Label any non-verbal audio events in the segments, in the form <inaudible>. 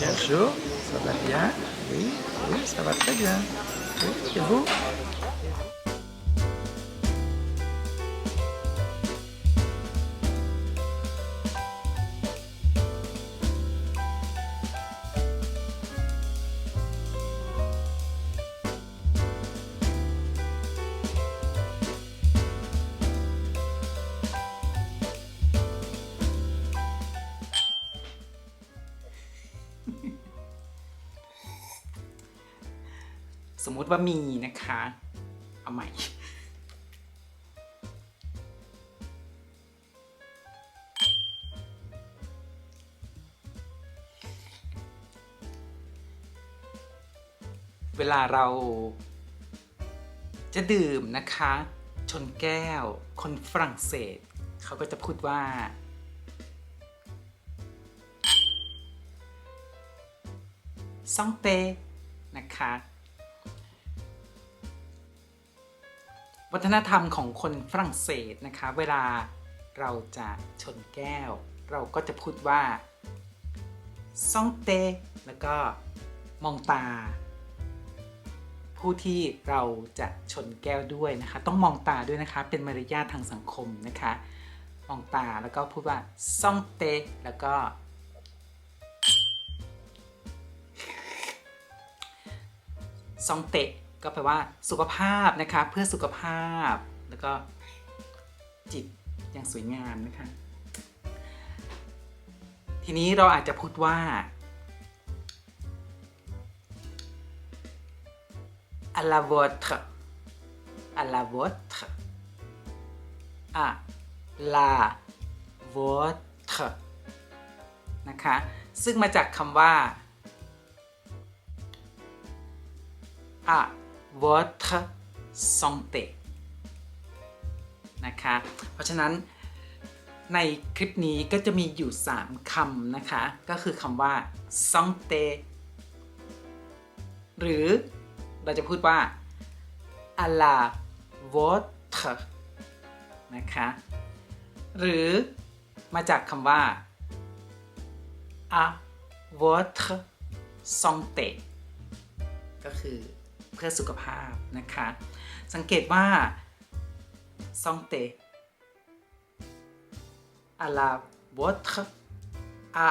Bonjour, ça va bien? Oui, oui, ça va très bien. Oui, et vous? สมมุติว่ามีนะคะ เอาใหม่ เวลาเราจะดื่มนะคะ ชนแก้ว คนฝรั่งเศส เขาก็จะพูดว่า ซองเตนะคะ วัฒนธรรมของคนฝรั่งเศสนะคะ เวลาเราจะชนแก้ว เราก็จะพูดว่าซองเตแล้วก็มองตา ผู้ที่เราจะชนแก้วด้วยนะคะ ต้องมองตาด้วยนะคะ เป็นมารยาททางสังคมนะคะ มองตาแล้วก็พูดว่าซองเตแล้วก็ซองเตะ ก็แปลว่าสุขภาพนะคะ เพื่อสุขภาพ แล้วก็จิตอย่างสวยงามนะคะ ทีนี้เราอาจจะพูดว่า à la vôtre à la vôtre à la vôtre นะคะ ซึ่งมาจากคำว่า à votre santé นะคะ เพราะฉะนั้นในคลิปนี้ก็จะมีอยู่ 3คำนะคะ ก็คือคำว่า santé หรือเราจะพูดว่า à la votre นะคะ หรือมาจากคำว่า à votre santé ก็คือ เพื่อสุขภาพนะคะ สังเกตว่าซองเต à la votre à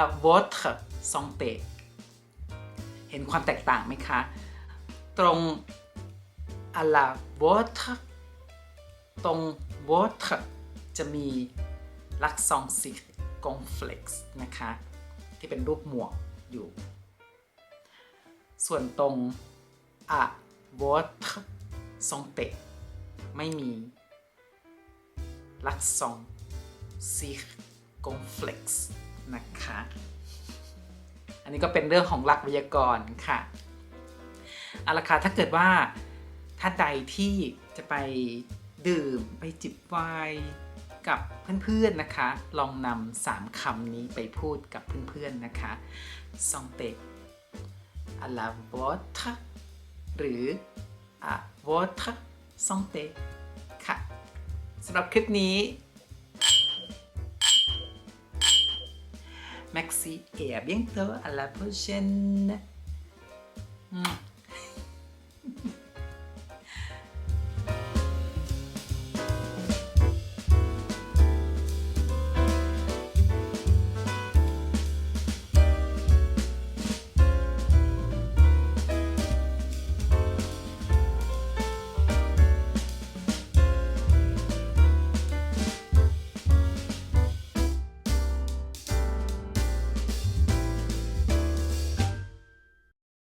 à votre santé เห็นความแตกต่างไหมคะ ตรง à la votre ตรง votre จะมีลักษณะสีกงเฟล็กซ์นะคะ ที่เป็นรูปหมวกอยู่ ส่วนตรง à votre santé ไม่มีลักษณะสีกงเฟล็กซ์นะคะ อันนี้ก็เป็นเรื่องของหลักวยากรณ์ค่ะเอาละค่ะถ้าเกิดว่าท่านใดที่จะไปดื่มไปจิบไวน์กับเพื่อนๆนะคะ ลองนำสามคำนี้ไปพูดกับเพื่อนๆนะคะ santé à la vôtre หรือ à votre santé ค่ะสำหรับคลิปนี้ Merci et à bientôt à la prochaine. Mm. <laughs>